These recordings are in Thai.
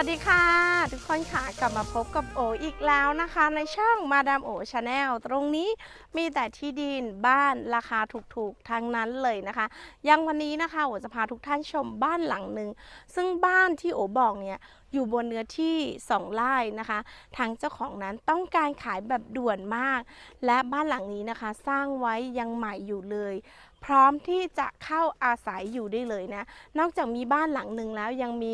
วัสดีค่ะ ทุกคนค่ะกลับมาพบกับโออีกแล้วนะคะ ในช่องมาดามโอชาแนลตรงนี้มีแต่ที่ดินบ้านราคาถูกๆทั้งนั้นเลยนะคะยังวันนี้นะคะโอจะพาทุกท่านชมบ้านหลังหนึ่งซึ่งบ้านที่โอบอกเนี่ยอยู่บนเนื้อที่2ไร่นะคะ ทางเจ้าของนั้นต้องการขายแบบด่วนมาก และบ้านหลังนี้นะคะ สร้างไว้ยังใหม่อยู่เลย พร้อมที่จะเข้าอาศัยอยู่ได้เลยนะ นอกจากมีบ้านหลังหนึ่งแล้วยังมี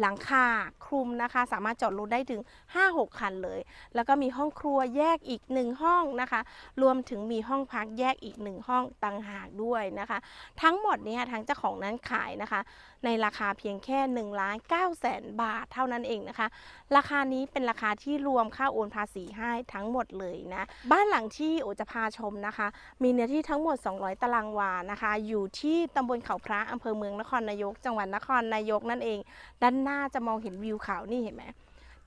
หลังคาคลุมนะคะ สามารถจอดรถได้ถึง 5-6 คันเลย แล้วก็มีห้องครัวแยกอีกหนึ่งห้องนะคะ รวมถึงมีห้องพักแยกอีกหนึ่งห้องต่างหากด้วยนะคะ ทั้งหมดนี้ทางเจ้าของนั้นขายนะคะ ในราคาเพียงแค่1นึ่งล้านเก้าแสนบาทเท่านั้นเองนะคะ ราคานี้เป็นราคาที่รวมค่าโอนภาษีให้ทั้งหมดเลยนะ บ้านหลังที่โอจะพาชมนะคะ มีเนื้อที่ทั้งหมด 200 ตารางวานะคะ อยู่ที่ตำบลเขาพระอำเภอเมืองนครนายก จังหวัดนครนายกนั่นเอง ด้านหน้าจะมองเห็นวิวเขานี่เห็นไหม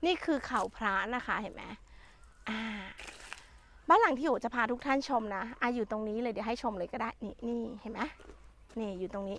นี่คือเขาพระนะคะเห็นไหมอ่าบ้านหลังที่โอจะพาทุกท่านชมนะอะอยู่ตรงนี้เลยเดี๋ยวให้ชมเลยก็ได้ นี่นี่เห็นไหมนี่อยู่ตรงนี้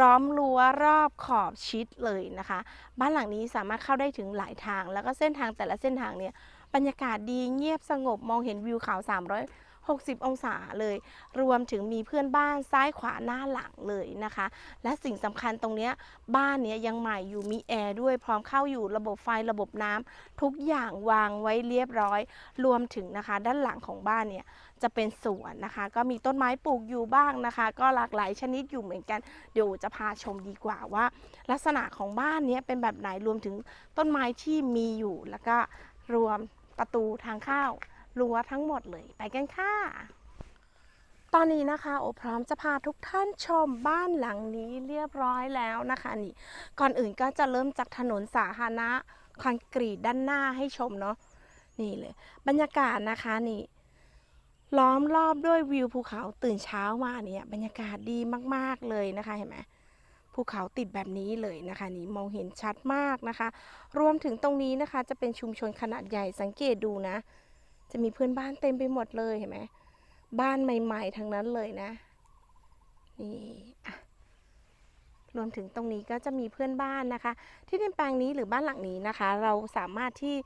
ล้อมรั้วรอบขอบชิดเลยนะคะ บ้านหลังนี้สามารถเข้าได้ถึงหลายทาง แล้วก็เส้นทางแต่ละเส้นทางเนี่ยบรรยากาศดีเงียบสงบมองเห็นวิวเขา360 องศาเลย รวมถึงมีเพื่อนบ้านซ้ายขวาหน้าหลังเลยนะคะ และสิ่งสำคัญตรงนี้บ้านเนี้ยยังใหม่อยู่มีแอร์ด้วยพร้อมเข้าอยู่ระบบไฟระบบน้ำทุกอย่างวางไว้เรียบร้อย รวมถึงนะคะ ด้านหลังของบ้านเนี่ย จะเป็นสวนนะคะ ก็มีต้นไม้ปลูกอยู่บ้างนะคะ ก็หลากหลายชนิดอยู่เหมือนกัน เดี๋ยวจะพาชมดีกว่าว่า ลักษณะของบ้านนี้เป็นแบบไหนรวมถึงต้นไม้ที่มีอยู่ แล้วก็รวมประตูทางเข้ารั้วทั้งหมดเลยไปกันค่ะตอนนี้นะคะโอพร้อมจะพาทุกท่านชมบ้านหลังนี้เรียบร้อยแล้วนะคะนี่ ก่อนอื่นก็จะเริ่มจากถนนสาธารณะคอนกรีตด้านหน้าให้ชมเนาะนี่เลย บรรยากาศนะคะนี่ ล้อมรอบด้วยวิวภูเขาตื่นเช้ามาเนี่ยบรรยากาศดีมากๆเลยนะคะเห็นไหมภูเขาติดแบบนี้เลยนะคะ นี่มองเห็นชัดมากนะคะ รวมถึงตรงนี้นะคะ จะเป็นชุมชนขนาดใหญ่สังเกตดูนะ จะมีเพื่อนบ้านเต็มไปหมดเลยเห็นไหมบ้านใหม่ๆทั้งนั้นเลยนะนี่อะรวมถึงตรงนี้ก็จะมีเพื่อนบ้านนะคะ ที่ดินแปลงนี้หรือบ้านหลังนี้นะคะ เราสามารถที่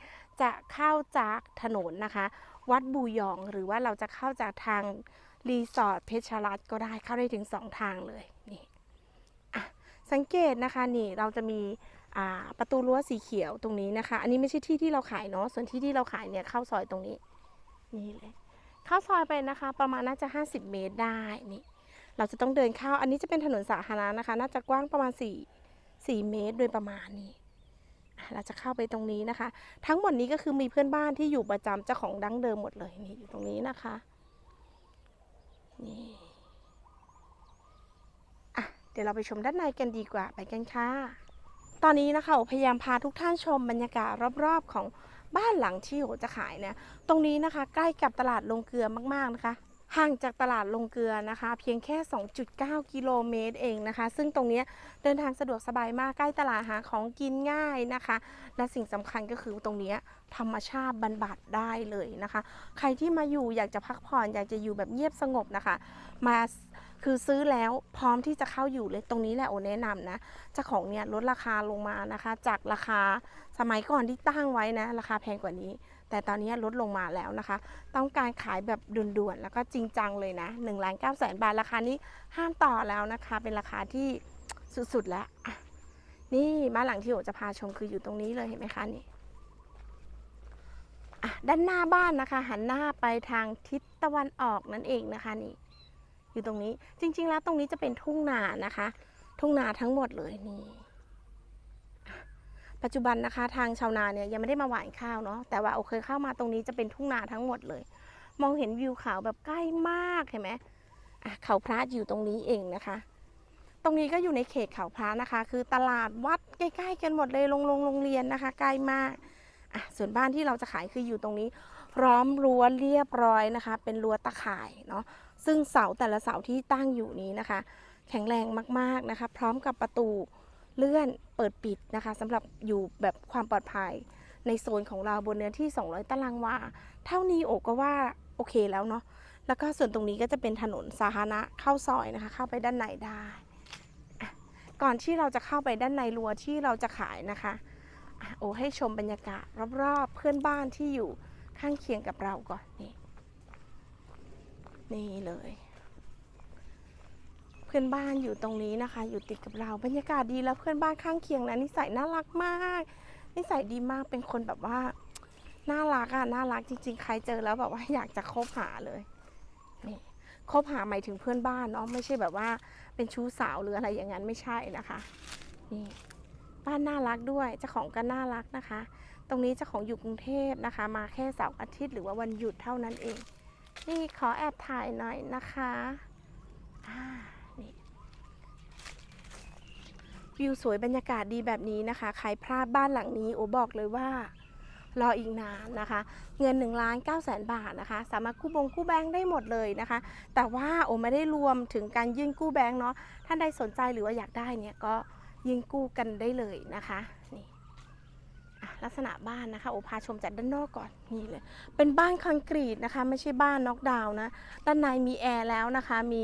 จะเข้าจากถนนนะคะ วัดบูยอง หรือว่าเราจะเข้าจากทางรีสอร์ทเพชรรัตก็ได้เข้าได้ถึงสองทางเลยนี่สังเกตนะคะนี่เราจะมีประตูรั้วสีเขียวตรงนี้นะคะ อันนี้ไม่ใช่ที่ที่เราขายเนาะส่วนที่ที่เราขายเนี่ยเข้าซอยตรงนี้นี่เลยเข้าซอยไปนะคะ ประมาณน่าจะ 50 เมตรได้นี่เราจะต้องเดินเข้าอันนี้จะเป็นถนนสาธารณะนะคะ น่าจะกว้างประมาณ4 4เมตรโดยประมาณนี้อ่ เราจะเข้าไปตรงนี้นะคะ ทั้งหมดนี้ก็คือมีเพื่อนบ้านที่อยู่ประจำเจ้าของดั้งเดิมหมดเลยนี่อยู่ตรงนี้นะคะนี่อะเดี๋ยวเราไปชมด้านในกันดีกว่าไปกันค่ะ ตอนนี้นะคะพยายามพาทุกท่านชมบรรยากาศรอบๆของบ้านหลังที่โอจะขายเนี่ย ตรงนี้นะคะ ใกล้กับตลาดลงเกลือมากๆนะคะ ห่างจากตลาดลงเกลือนะคะ เพียงแค่ 2.9 กิโลเมตรเองนะคะ ซึ่งตรงนี้เดินทางสะดวกสบายมากใกล้ตลาดหาของกินง่ายนะคะ และสิ่งสำคัญก็คือตรงนี้ธรรมชาติบรรบัดได้เลยนะคะ ใครที่มาอยู่อยากจะพักผ่อนอยากจะอยู่แบบเงียบสงบนะคะ มาคือซื้อแล้วพร้อมที่จะเข้าอยู่เลยตรงนี้แหละโอแนะนำนะเจ้าของเนี่ยลดราคาลงมานะคะ จากราคาสมัยก่อนที่ตั้งไว้นะ ราคาแพงกว่านี้ แต่ตอนนี้ลดลงมาแล้วนะคะ ต้องการขายแบบด่วนๆ แล้วก็จริงจังเลยนะ1นึ่งล้านเก้าแสนบาทราคานี้ห้ามต่อแล้วนะคะ เป็นราคาที่สุดๆแล้ว นี่บ้านหลังที่โอจะพาชมคืออยู่ตรงนี้เลยเห็นไหมคะนี่ด้านหน้าบ้านนะคะ หันหน้าไปทางทิศตะวันออกนั่นเองนะคะนี่ อยู่ตรงนี้จริง ๆ แล้วตรงนี้จะเป็นทุ่งนานะคะ ทุ่งนาทั้งหมดเลยนี่ ปัจจุบันนะคะทางชาวนาเนี่ยยังไม่ได้มาหว่านข้าวเนาะแต่ว่าโอเคยเข้ามาตรงนี้จะเป็นทุ่งนาทั้งหมดเลย มองเห็นวิวเขาแบบใกล้มากเห็นไหมอะเขาพระอยู่ตรงนี้เองนะคะ ตรงนี้ก็อยู่ในเขตเขาพระนะคะ คือตลาดวัดใกล้ๆกันหมดเลยโรงโรงโรงเรียนนะคะใกล้มากอะส่วนบ้านที่เราจะขายคืออยู่ตรงนี้พร้อมรั้วเรียบร้อยนะคะ เป็นรั้วตะข่ายเนาะซึ่งเสาแต่ละเสาที่ตั้งอยู่นี้นะคะ แข็งแรงมากๆนะคะ พร้อมกับประตู เลื่อนเปิดปิดนะคะสำหรับอยู่แบบความปลอดภัย ในโซนของเราบนเนื้อที่ 200 ตารางวา เท่านี้โอก็ว่าโอเคแล้วเนาะแล้วก็ส่วนตรงนี้ก็จะเป็นถนนสาธารณะเข้าซอยนะคะ เข้าไปด้านในได้ก่อนที่เราจะเข้าไปด้านในรั้วที่เราจะขายนะคะโอให้ชมบรรยากาศรอบๆเพื่อนบ้านที่อยู่ข้างเคียงกับเราก่อนนี่นี่เลย พื่อนบ้านอยู่ตรงนี้นะคะ อยู่ติดกับเราบรรยากาศดีแล้วเพื่อนบ้านข้างเคียงนะนิสัยน่ารักมากนิสัยดีมากเป็นคนแบบว่าน่ารักอะน่ารักจริง ๆ ใครเจอแล้วแบบว่าอยากจะคบหาเลยนี่คบหาหมายถึงเพื่อนบ้านเนาะไม่ใช่แบบว่าเป็นชู้สาวหรืออะไรอย่างนั้นไม่ใช่นะคะนี่บ้านน่ารักด้วยเจ้าของก็น่ารักนะคะ ตรงนี้เจ้าของอยู่กรุงเทพนะคะ มาแค่เสาร์อาทิตย์หรือว่าวันหยุดเท่านั้นเอง นี่ขอแอบถ่ายหน่อยนะคะอ่านี่ วิวสวยบรรยากาศดีแบบนี้นะคะ ใครพลาดบ้านหลังนี้โอบอกเลยว่ารออีกนานนะคะ เงิน1นึ่งล้านเก้าแสนบาทนะคะ สามารถกู้บงกู้แบงค์ได้หมดเลยนะคะ แต่ว่าโอไม่ได้รวมถึงการยื่นกู้แบงค์เนาะท่านใดสนใจหรือว่าอยากได้เนี่ยก็ยื่นกู้กันได้เลยนะคะนี่ลักษณะบ้านนะคะโอพาชมจากด้านนอกก่อนนี่เลย เป็นบ้านคอนกรีตนะคะ ไม่ใช่บ้านน็อกดาวน์นะด้านในมีแอร์แล้วนะคะ มี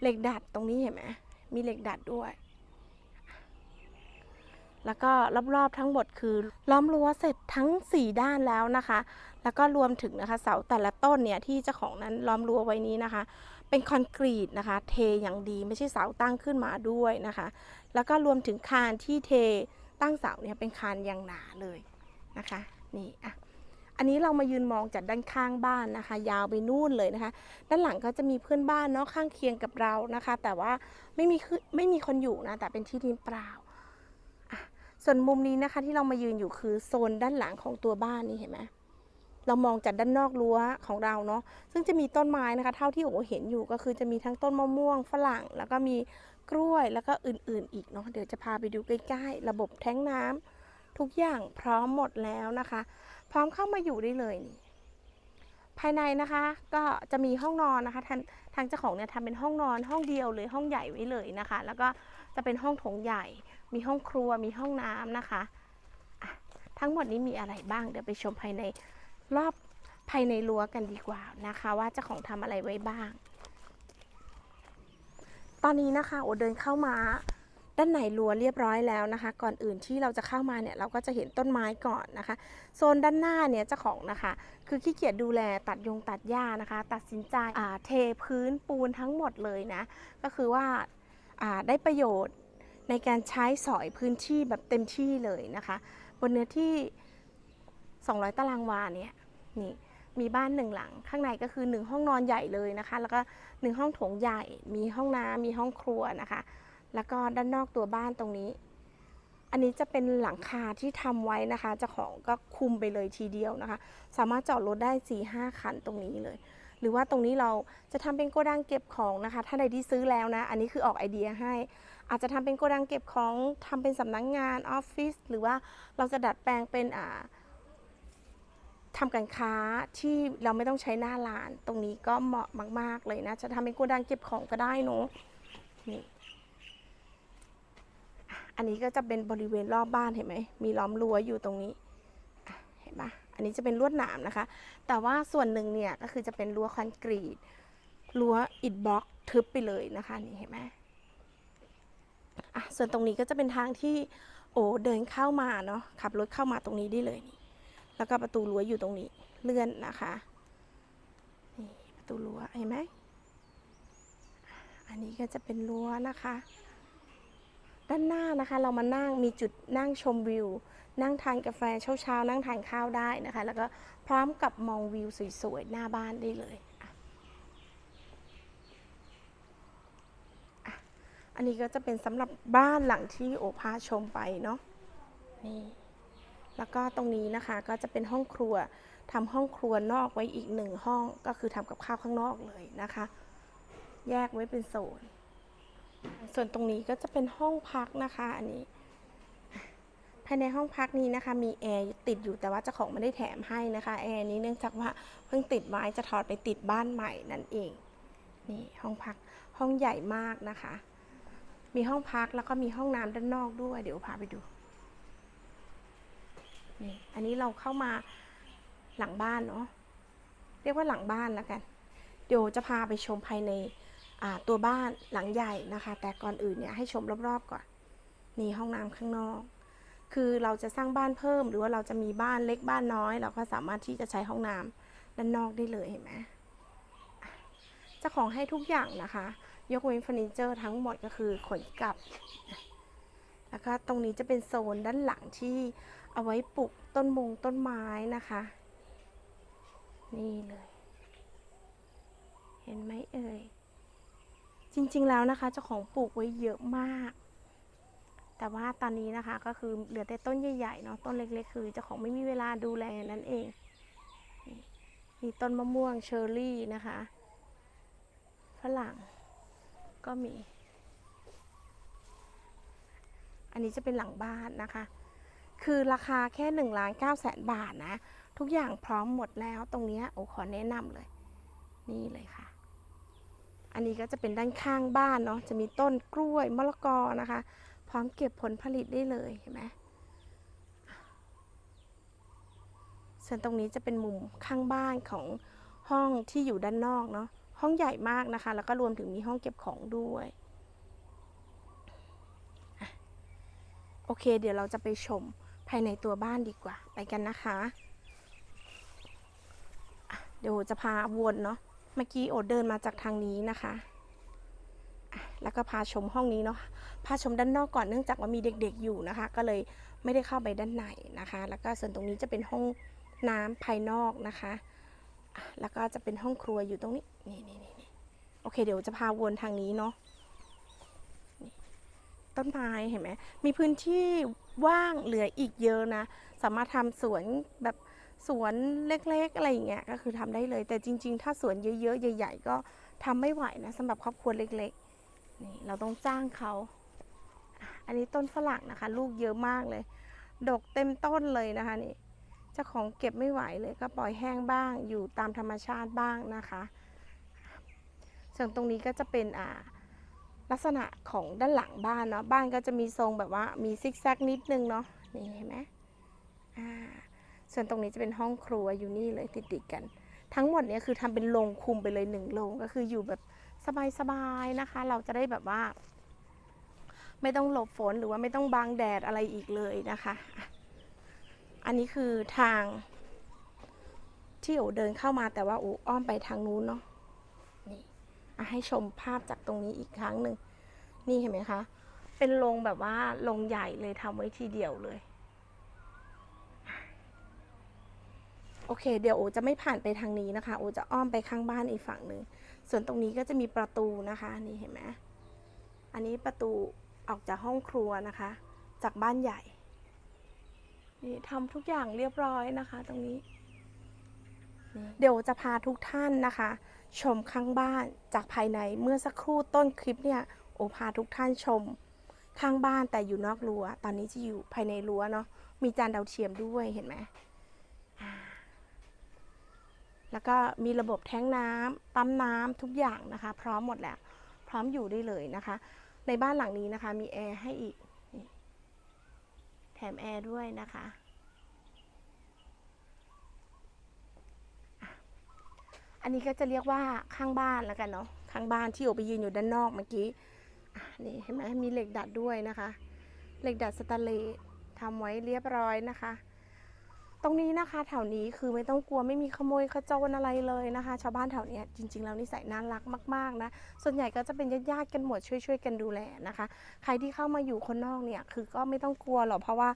เหล็กดัดตรงนี้เห็นไหมมีเหล็กดัดด้วย แล้วก็รอบๆทั้งหมดคือ ล้อมรั้วเสร็จทั้ง 4 ด้านแล้วนะคะ แล้วก็รวมถึงนะคะเสาแต่ละต้นเนี่ยที่เจ้าของนั้นล้อมรั้วไว้นี้นะคะ เป็นคอนกรีตนะคะ เทอย่างดีไม่ใช่เสาตั้งขึ้นมาด้วยนะคะ แล้วก็รวมถึงคานที่เทตั้งเสาเนี่ยเป็นคานอย่างหนาเลยนะคะนี่อะอันนี้เรามายืนมองจากด้านข้างบ้านนะคะ ยาวไปนู่นเลยนะคะ ด้านหลังก็จะมีเพื่อนบ้านเนาะข้างเคียงกับเรานะคะ แต่ว่าไม่มีคือไม่มีคนอยู่นะแต่เป็นที่ดินเปล่า ส่วนมุมนี้นะคะที่เรามายืนอยู่คือโซนด้านหลังของตัวบ้านนี่เห็นไหมเรามองจากด้านนอกรั้วของเราเนาะซึ่งจะมีต้นไม้นะคะ เท่าที่โอ้เห็นอยู่ก็คือจะมีทั้งต้นมะม่วงฝรั่ง แล้วก็มีกล้วยแล้วก็อื่นๆ อีกเนาะเดี๋ยวจะพาไปดูใกล้ ๆ ระบบแท้งน้ำทุกอย่างพร้อมหมดแล้วนะคะ พร้อมเข้ามาอยู่ได้เลยนี่ภายในนะคะก็จะมีห้องนอนนะคะ ทางทางเจ้าของเนี่ยทำเป็นห้องนอนห้องเดียวเลยห้องใหญ่ไว้เลยนะคะ แล้วก็จะเป็นห้องโถงใหญ่ มีห้องครัวมีห้องน้ำนะคะะทั้งหมดนี้มีอะไรบ้าง เดี๋ยวไปชมภายในรอบภายในรั้วกันดีกว่านะคะ ว่าเจ้าของทำอะไรไว้บ้าง ตอนนี้นะคะโอเดินเข้ามาด้านในรั้วเรียบร้อยแล้วนะคะ ก่อนอื่นที่เราจะเข้ามาเนี่ยเราก็จะเห็นต้นไม้ก่อนนะคะ โซนด้านหน้าเนี่ยเจ้าของนะคะ คือขี้เกียจดูแลตัดยงตัดหญ้านะคะ ตัดสินใจเทพื้นปูนทั้งหมดเลยนะ ก็คือว่าอ่าได้ประโยชน์ ในการใช้สอยพื้นที่แบบเต็มที่เลยนะคะ บนเนื้อที่ 200 ตารางวาเนี่ยนี่มีบ้านหนึ่งหลัง ข้างในก็คือ 1 ห้องนอนใหญ่เลยนะคะ แล้วก็ 1 ห้องโถงใหญ่ มีห้องน้ำมีห้องครัวนะคะ แล้วก็ด้านนอกตัวบ้านตรงนี้ อันนี้จะเป็นหลังคาที่ทำไว้นะคะเจ้าของก็คุมไปเลยทีเดียวนะคะ สามารถจอดรถได้4ี่ห้าคันตรงนี้เลย หรือว่าตรงนี้เราจะทำเป็นโกดังเก็บของนะคะ ถ้าใดที่ซื้อแล้วนะ อันนี้คือออกไอเดียให้ อาจจะทำเป็นโกดังเก็บของทำเป็นสำนักงงานออฟฟิศหรือว่าเราจะดัดแปลงเป็นอ่าทำการค้าที่เราไม่ต้องใช้หน้าร้าน ตรงนี้ก็เหมาะมาก ๆ เลยนะ จะทำเป็นโกดังเก็บของก็ได้เนอะนี่อันนี้ก็จะเป็นบริเวณรอบบ้านเห็นไหม มีล้อมรั้วอยู่ตรงนี้ เห็นปะ อันนี้จะเป็นลวดหนามนะคะ แต่ว่าส่วนหนึ่งเนี่ยก็คือจะเป็นรั้วคอนกรีตรั้วอิฐบล็อกทึบไปเลยนะคะนี่เห็นไหมอะส่วนตรงนี้ก็จะเป็นทางที่โอ้เดินเข้ามาเนาะขับรถเข้ามาตรงนี้ได้เลยนี่แล้วก็ประตูรั้วอยู่ตรงนี้เลื่อนนะคะนี่ประตูรั้วเห็นไหมอันนี้ก็จะเป็นรั้วนะคะ ด้านหน้านะคะเรามานั่งมีจุดนั่งชมวิว นั่งทานกาแฟเช้าๆนั่งทานข้าวได้นะคะ แล้วก็พร้อมกับมองวิวสวยๆหน้าบ้านได้เลยอะอันนี้ก็จะเป็นสำหรับบ้านหลังที่โอพาชมไปเนาะนี่แล้วก็ตรงนี้นะคะก็จะเป็นห้องครัวทำห้องครัวนอกไว้อีกหนึ่งห้องก็คือทำกับข้าวข้างนอกเลยนะคะ แยกไว้เป็นโซน ส่วนตรงนี้ก็จะเป็นห้องพักนะคะอันนี้ ภายในห้องพักนี้นะคะ มีแอร์ติดอยู่แต่ว่าเจ้าของไม่ได้แถมให้นะคะแอร์นี้เนื่องจากว่าเพิ่งติดไว้จะถอดไปติดบ้านใหม่นั่นเองนี่ห้องพักห้องใหญ่มากนะคะ มีห้องพักแล้วก็มีห้องน้ำด้านนอกด้วย เดี๋ยวพาไปดูนี่อันนี้เราเข้ามาหลังบ้านเนาะเรียกว่าหลังบ้านแล้วกัน เดี๋ยวจะพาไปชมภายใน ตัวบ้านหลังใหญ่นะคะ แต่ก่อนอื่นเนี่ยให้ชมรอบๆก่อนนี่ห้องน้ำข้างนอก คือเราจะสร้างบ้านเพิ่มหรือว่าเราจะมีบ้านเล็กบ้านน้อย เราก็สามารถที่จะใช้ห้องน้ำด้านนอกได้เลยเห็นไหมอะเจ้าของให้ทุกอย่างนะคะ ยกเว้นเฟอร์นิเจอร์ทั้งหมดก็คือขนกลับ แล้วก็ตรงนี้จะเป็นโซนด้านหลังที่เอาไว้ปลูกต้นมงต้นไม้นะคะ นี่เลย เห็นไหมเอ่ย จริงๆแล้วนะคะเจ้าของปลูกไว้เยอะมาก แต่ว่าตอนนี้นะคะก็คือเหลือแต่ต้นใหญ่ๆเนาะต้นเล็กๆ คือเจ้าของไม่มีเวลาดูแลนั่นเอง มีต้นมะม่วงเชอร์รี่นะคะฝรั่งก็มี อันนี้จะเป็นหลังบ้านนะคะ คือราคาแค่1นึ่งล้านเก้าแสนบาทนะ ทุกอย่างพร้อมหมดแล้วตรงนี้โอ้ขอแนะนำเลย นี่เลยค่ะ อันนี้ก็จะเป็นด้านข้างบ้านเนาะจะมีต้นกล้วยมะละกอนะคะ พร้อมเก็บผลผลิตได้เลยเห็นไหมส่วนตรงนี้จะเป็นมุมข้างบ้านของห้องที่อยู่ด้านนอกเนาะห้องใหญ่มากนะคะ แล้วก็รวมถึงมีห้องเก็บของด้วยอโอเค เดี๋ยวเราจะไปชมภายในตัวบ้านดีกว่า ไปกันนะคะะเดี๋ยวจะพาวนเนาะ เมื่อกี้โอดเดินมาจากทางนี้นะคะแล้วก็พาชมห้องนี้เนาะ พาชมด้านนอกก่อนเนื่องจากว่ามีเด็กๆอยู่นะคะ ก็เลยไม่ได้เข้าไปด้านในนะคะ แล้วก็ส่วนตรงนี้จะเป็นห้องน้ำภายนอกนะคะ แล้วก็จะเป็นห้องครัวอยู่ตรงนี้นี่นี่นี่นี่โอเค เดี๋ยวจะพาวนทางนี้เนาะ ต้นไม้เห็นไหม มีพื้นที่ว่างเหลืออีกเยอะนะ สามารถทำสวนแบบ สวนเล็กๆ อะไรอย่างเงี้ยก็คือทำได้เลย แต่จริง ๆ ถ้าสวนเยอะๆ ใหญ่ ๆ ก็ทำไม่ไหวนะสำหรับครอบครัวเล็กๆนี่เราต้องจ้างเขาอันนี้ต้นฝรั่งนะคะ ลูกเยอะมากเลย ดกเต็มต้นเลยนะคะนี่เจ้าของเก็บไม่ไหวเลยก็ปล่อยแห้งบ้างอยู่ตามธรรมชาติบ้างนะคะส่วนตรงนี้ก็จะเป็นอ่าลักษณะของด้านหลังบ้านเนาะบ้านก็จะมีทรงแบบว่ามีซิกแซกนิดนึงเนาะนี่เห็นไหมอ่า ส่วนตรงนี้จะเป็นห้องครัวอยู่นี่เลยติดๆกัน ทั้งหมดเนี้ยคือทำเป็นโรงคุมไปเลยหนึ่งโรงก็คืออยู่แบบสบายๆนะคะ เราจะได้แบบว่า ไม่ต้องหลบฝนหรือว่าไม่ต้องบังแดดอะไรอีกเลยนะคะ อันนี้คือทางที่โอเดินเข้ามาแต่ว่าโออ้อมไปทางนู้นเนาะนี่ให้ชมภาพจากตรงนี้อีกครั้งหนึ่งนี่เห็นไหมคะ เป็นโรงแบบว่าโรงใหญ่เลยทำไว้ทีเดียวเลย โอเค เดี๋ยวโอจะไม่ผ่านไปทางนี้นะคะ โอจะอ้อมไปข้างบ้านอีกฝั่งหนึ่ง ส่วนตรงนี้ก็จะมีประตูนะคะ นี่เห็นไหมอันนี้ประตูออกจากห้องครัวนะคะ จากบ้านใหญ่ นี่ทำทุกอย่างเรียบร้อยนะคะ ตรงนี้ เดี๋ยวจะพาทุกท่านนะคะ ชมข้างบ้านจากภายใน เมื่อสักครู่ต้นคลิปเนี่ย โอพาทุกท่านชม ข้างบ้านแต่อยู่นอกรั้ว ตอนนี้จะอยู่ภายในรั้วเนาะ มีจานดาวเทียมด้วย เห็นไหม แล้วก็มีระบบแท้งน้ำปั๊มน้ำทุกอย่างนะคะ พร้อมหมดแล้ว พร้อมอยู่ได้เลยนะคะ ในบ้านหลังนี้นะคะ มีแอร์ให้อีก แถมแอร์ด้วยนะคะอันนี้ก็จะเรียกว่าข้างบ้านแล้วกันเนาะข้างบ้านที่โอไปยืนอยู่ด้านนอกเมื่อกี้นี่เห็นไหมมีเหล็กดัดด้วยนะคะ เหล็กดัดสแตนเลสทำไว้เรียบร้อยนะคะ ตรงนี้นะคะแถวนี้คือไม่ต้องกลัวไม่มีขโมยขโจรอะไรเลยนะคะ ชาวบ้านแถวนี้จริง ๆ แล้วนิสัยน่ารักมากๆนะส่วนใหญ่ก็จะเป็นญาติๆกันหมดช่วยๆกันดูแลนะคะ ใครที่เข้ามาอยู่คนนอกเนี่ยคือก็ไม่ต้องกลัวหรอกเพราะว่า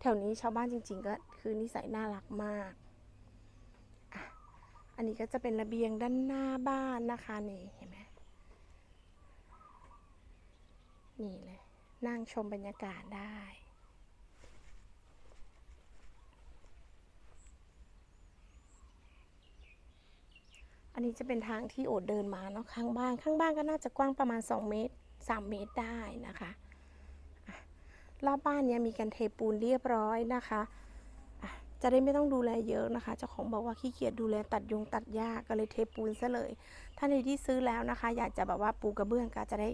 แถวนี้ชาวบ้านจริง ๆ ก็คือนิสัยน่ารักมาก อันนี้ก็จะเป็นระเบียงด้านหน้าบ้านนะคะนี่เห็นไหมนี่เลยนั่งชมบรรยากาศได้ อันนี้จะเป็นทางที่โอดเดินมาเนาะข้างบ้านข้างบ้านก็น่าจะกว้างประมาณ 2 เมตร 3 เมตรได้นะคะรอบบ้านเนี้ยมีกันเทปูนเรียบร้อยนะคะจะได้ไม่ต้องดูแลเยอะนะคะ เจ้าของบอกว่าขี้เกียจดูแลตัดยงตัดหญ้าก็เลยเทปูนซะเลย ถ้าในที่ซื้อแล้วนะคะ อยากจะแบบว่าปูกระเบื้องก็จะได้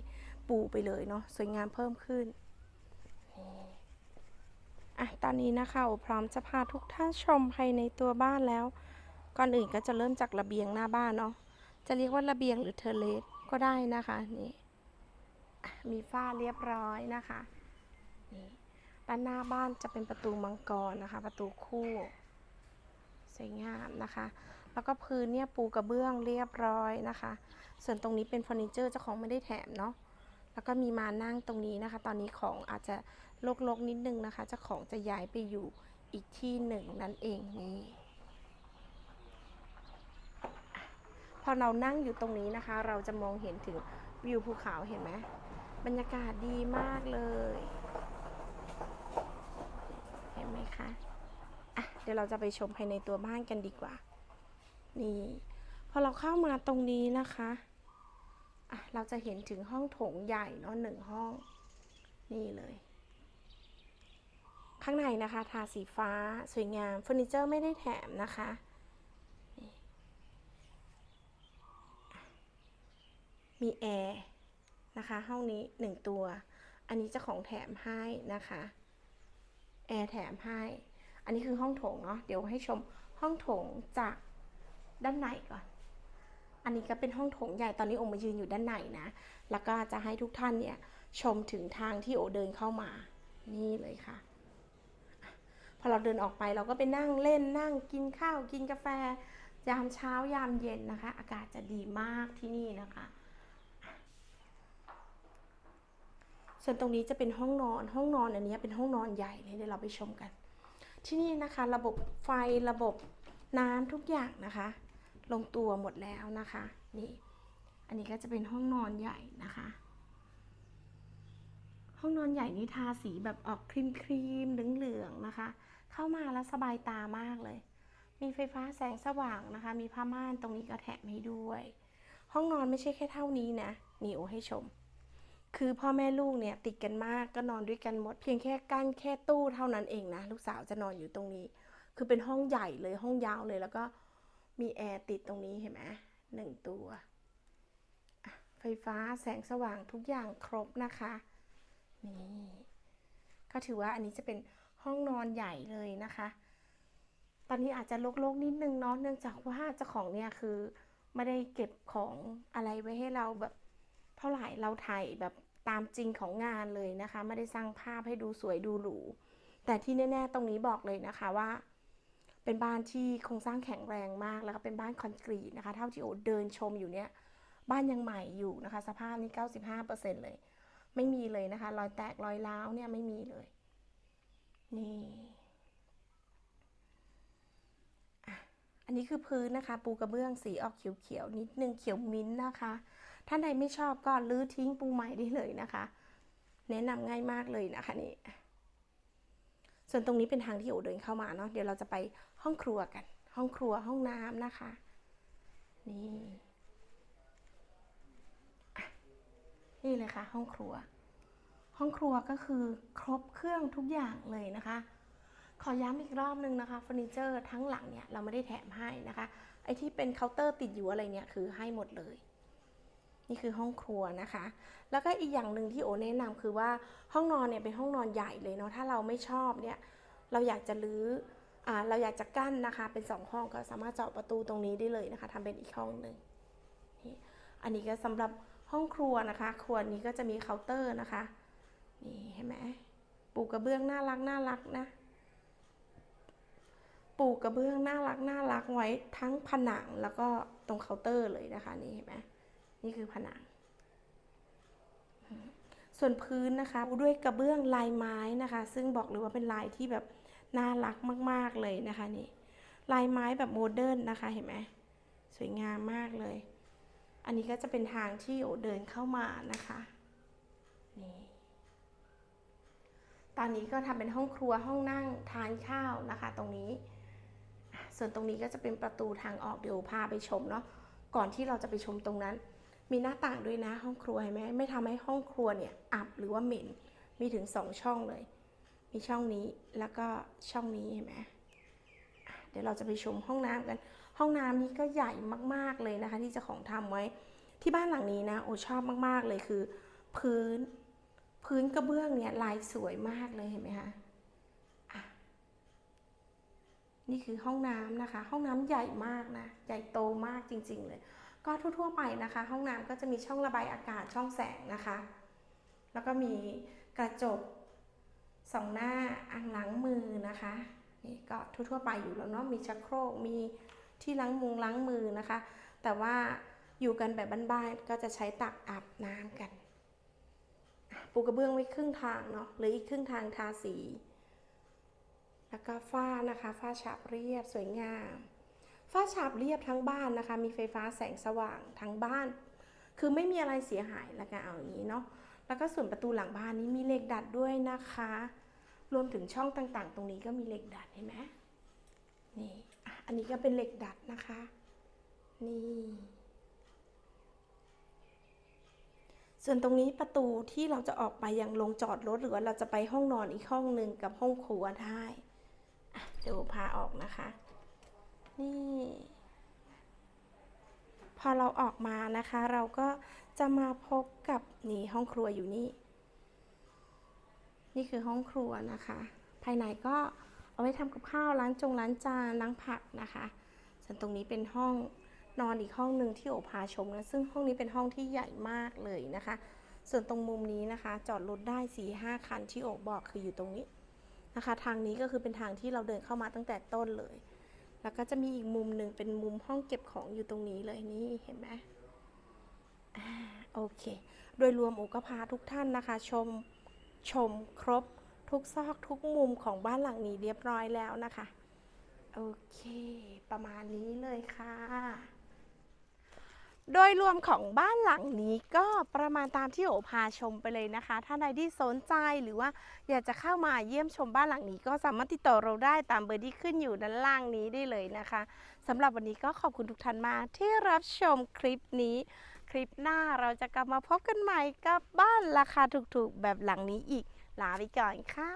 ปูไปเลยเนาะสวยงามเพิ่มขึ้นอะตอนนี้นะคะโอพร้อมจะพาทุกท่านชมภายในตัวบ้านแล้ว ก่อนอื่นก็จะเริ่มจากระเบียงหน้าบ้านเนาะ จะเรียกว่าระเบียงหรือเทอร์เลสก็ได้นะคะนี่มีฝ้าเรียบร้อยนะคะนี่ด้านหน้าบ้านจะเป็นประตูมังกรนะคะ ประตูคู่สวยงามนะคะ แล้วก็พื้นเนี่ยปูกระเบื้องเรียบร้อยนะคะ ส่วนตรงนี้เป็นเฟอร์นิเจอร์เจ้าของไม่ได้แถมเนาะ แล้วก็มีมานั่งตรงนี้นะคะ ตอนนี้ของอาจจะลกๆนิดนึงนะคะ เจ้าของจะย้ายไปอยู่อีกที่หนึ่งนั่นเองนี่ พอเรานั่งอยู่ตรงนี้นะคะ เราจะมองเห็นถึงวิวภูเขาเห็นไหมบรรยากาศดีมากเลย เห็นไหมคะอะเดี๋ยวเราจะไปชมภายในตัวบ้านกันดีกว่า นี่ พอเราเข้ามาตรงนี้นะคะอะเราจะเห็นถึงห้องโถงใหญ่เนาะหนึ่งห้อง นี่เลย ข้างในนะคะ ทาสีฟ้าสวยงามเฟอร์นิเจอร์ไม่ได้แถมนะคะ มีแอร์นะคะห้องนี้หนึ่งตัว อันนี้จะของแถมให้นะคะแอร์แถมให้ อันนี้คือห้องโถงเนาะเดี๋ยวให้ชมห้องโถงจากด้านในก่อน อันนี้ก็เป็นห้องโถงใหญ่ตอนนี้โอมายืนอยู่ด้านในนะ แล้วก็จะให้ทุกท่านเนี่ยชมถึงทางที่โอเดินเข้ามา นี่เลยค่ะ พอเราเดินออกไปเราก็ไปนั่งเล่นนั่งกินข้าวกินกาแฟ ยามเช้ายามเย็นนะคะ อากาศจะดีมากที่นี่นะคะ ส่วนตรงนี้จะเป็นห้องนอน ห้องนอนอันนี้เป็นห้องนอนใหญ่เลยเดี๋ยวเราไปชมกัน ที่นี่นะคะ ระบบไฟระบบน้ำทุกอย่างนะคะ ลงตัวหมดแล้วนะคะ นี่ อันนี้ก็จะเป็นห้องนอนใหญ่นะคะ ห้องนอนใหญ่นี่ทาสีแบบออกครีมครีมเหลืองๆนะคะ เข้ามาแล้วสบายตามากเลย มีไฟฟ้าแสงสว่างนะคะ มีผ้าม่านตรงนี้ก็แถมให้ด้วย ห้องนอนไม่ใช่แค่เท่านี้นะนี่โอให้ชม คือพ่อแม่ลูกเนี่ยติดกันมากก็นอนด้วยกันหมด เพียงแค่กั้นแค่ตู้เท่านั้นเองนะ ลูกสาวจะนอนอยู่ตรงนี้ คือเป็นห้องใหญ่เลยห้องยาวเลยแล้วก็มีแอร์ติดตรงนี้เห็นไหมหนึ่งตัวไฟฟ้าแสงสว่างทุกอย่างครบนะคะนี่ก็ถือว่าอันนี้จะเป็นห้องนอนใหญ่เลยนะคะ ตอนนี้อาจจะลกๆนิดนึงเนาะเนื่องจากว่าเจ้าของเนี่ยคือไม่ได้เก็บของอะไรไว้ให้เราแบบเท่าไหร่เราถ่ายแบบ ตามจริงของงานเลยนะคะ ไม่ได้สร้างภาพให้ดูสวยดูหรู แต่ที่แน่ๆ ตรงนี้บอกเลยนะคะว่า เป็นบ้านที่โครงสร้างแข็งแรงมากแล้วก็เป็นบ้านคอนกรีตนะคะ เท่าที่โอเดินชมอยู่เนี่ย บ้านยังใหม่อยู่นะคะ สภาพนี่95%เลย ไม่มีเลยนะคะ รอยแตกรอยร้าวเนี่ยไม่มีเลย นี่อันนี้คือพื้นนะคะ ปูกระเบื้องสีออกเขียวๆนิดนึงเขียวมิ้นท์นะคะ ท่านใดไม่ชอบก็รื้อทิ้งปูใหม่ได้เลยนะคะ แนะนำง่ายมากเลยนะคะนี่ ส่วนตรงนี้เป็นทางที่โอเดินเข้ามาเนาะ เดี๋ยวเราจะไปห้องครัวกัน ห้องครัวห้องน้ำนะคะ นี่ นี่เลยค่ะ ห้องครัว ห้องครัวก็คือครบเครื่องทุกอย่างเลยนะคะขอย้ำอีกรอบนึงนะคะเฟอร์นิเจอร์ทั้งหลังเนี่ยเราไม่ได้แถมให้นะคะ ไอที่เป็นเคาน์เตอร์ติดอยู่อะไรเนี่ยคือให้หมดเลย นี่คือห้องครัวนะคะ แล้วก็อีกอย่างหนึ่งที่โอแนะนำคือว่าห้องนอนเนี่ยเป็นห้องนอนใหญ่เลยเนาะถ้าเราไม่ชอบเนี่ยเราอยากจะรื้ออ่าเราอยากจะกั้นนะคะเป็นสองห้องก็สามารถเจาะประตูตรงนี้ได้เลยนะคะทำเป็นอีกห้องหนึ่งนี่อันนี้ก็สำหรับห้องครัวนะคะ ครัวนี้ก็จะมีเคาน์เตอร์นะคะนี่เห็นไหมปูกระเบื้องน่ารักน่ารักนะปูกระเบื้องน่ารักน่ารักไว้ทั้งผนังแล้วก็ตรงเคาน์เตอร์เลยนะคะนี่เห็นไหม นี่คือผนัง ส่วนพื้นนะคะด้วยกระเบื้องลายไม้นะคะ ซึ่งบอกเลยว่าเป็นลายที่แบบน่ารักมาก ๆเลยนะคะนี่ลายไม้แบบโมเดิร์นนะคะเห็นไหมสวยงามมากเลย อันนี้ก็จะเป็นทางที่โอเดินเข้ามานะคะนี่ตอนนี้ก็ทำเป็นห้องครัวห้องนั่งทานข้าวนะคะ ตรงนี้ ส่วนตรงนี้ก็จะเป็นประตูทางออกเดี๋ยวพาไปชมเนาะก่อนที่เราจะไปชมตรงนั้น มีหน้าต่างด้วยนะห้องครัวเห็นไหมไม่ทำให้ห้องครัวเนี่ยอับหรือว่าเหม็นมีถึงสองช่องเลย มีช่องนี้แล้วก็ช่องนี้เห็นไหมเดี๋ยวเราจะไปชมห้องน้ำกัน ห้องน้ำนี้ก็ใหญ่มากๆเลยนะคะ ที่เจ้าของทำไว้ที่บ้านหลังนี้นะโอชอบมากๆเลยคือ พื้นพื้นกระเบื้องเนี่ยลายสวยมากเลยเห็นไหมคะอะนี่คือห้องน้ำนะคะ ห้องน้ำใหญ่มากนะ ใหญ่โตมากจริง ๆ เลย ก็ทั่วๆไปนะคะ ห้องน้ำก็จะมีช่องระบายอากาศช่องแสงนะคะ แล้วก็มีกระจกสองหน้าอ่างล้างมือนะคะนี่ก็ทั่วๆไปอยู่แล้วเนาะมีชักโครกมีที่ล้างมุงล้างมือนะคะ แต่ว่าอยู่กันแบบบ้านๆก็จะใช้ตักอาบน้ำกันปูกระเบื้องไว้ครึ่งทางเนาะหรืออีกครึ่งทางทาสี แล้วก็ฝ้านะคะฝ้าฉาบเรียบสวยงาม ฝ้าฉาบเรียบทั้งบ้านนะคะ มีไฟฟ้าแสงสว่างทั้งบ้าน คือไม่มีอะไรเสียหายแล้วกันเอาอย่างนี้เนาะแล้วก็ส่วนประตูหลังบ้านนี้มีเหล็กดัดด้วยนะคะ รวมถึงช่องต่างๆ ตรงนี้ก็มีเหล็กดัดเห็นไหมนี่อันนี้ก็เป็นเหล็กดัดนะคะ นี่ ส่วนตรงนี้ประตูที่เราจะออกไปยังลงจอดรถหรือว่าเราจะไปห้องนอนอีกห้องหนึ่งกับห้องครัวได้เดี๋ยวพาออกนะคะ นี่ พอเราออกมานะคะ เราก็จะมาพบกับนี่ห้องครัวอยู่นี่ นี่คือห้องครัวนะคะ ภายในก็เอาไว้ทำกับข้าวล้างจงล้างจานล้างผักนะคะส่วนตรงนี้เป็นห้องนอนอีกห้องหนึ่งที่โอพาชมนะซึ่งห้องนี้เป็นห้องที่ใหญ่มากเลยนะคะ ส่วนตรงมุมนี้นะคะ จอดรถได้4ี่ห้าคันที่โอบอกคืออยู่ตรงนี้นะคะ ทางนี้ก็คือเป็นทางที่เราเดินเข้ามาตั้งแต่ต้นเลย แล้วก็จะมีอีกมุมหนึ่งเป็นมุมห้องเก็บของอยู่ตรงนี้เลยนี่เห็นไหมอ่าโอเค โดยรวมโอก็พาทุกท่านนะคะ ชมชมครบทุกซอกทุกมุมของบ้านหลังนี้เรียบร้อยแล้วนะคะ โอเค ประมาณนี้เลยค่ะ โดยรวมของบ้านหลังนี้ก็ประมาณตามที่โอพาชมไปเลยนะคะ ถ้าใดที่สนใจหรือว่าอยากจะเข้ามาเยี่ยมชมบ้านหลังนี้ ก็สามารถติดต่อเราได้ตามเบอร์ที่ขึ้นอยู่ด้านล่างนี้ได้เลยนะคะสำหรับวันนี้ก็ขอบคุณทุกท่านมากที่รับชมคลิปนี้ คลิปหน้าเราจะกลับมาพบกันใหม่กับบ้านราคาถูกๆ แบบหลังนี้อีกลาไปก่อนค่ะ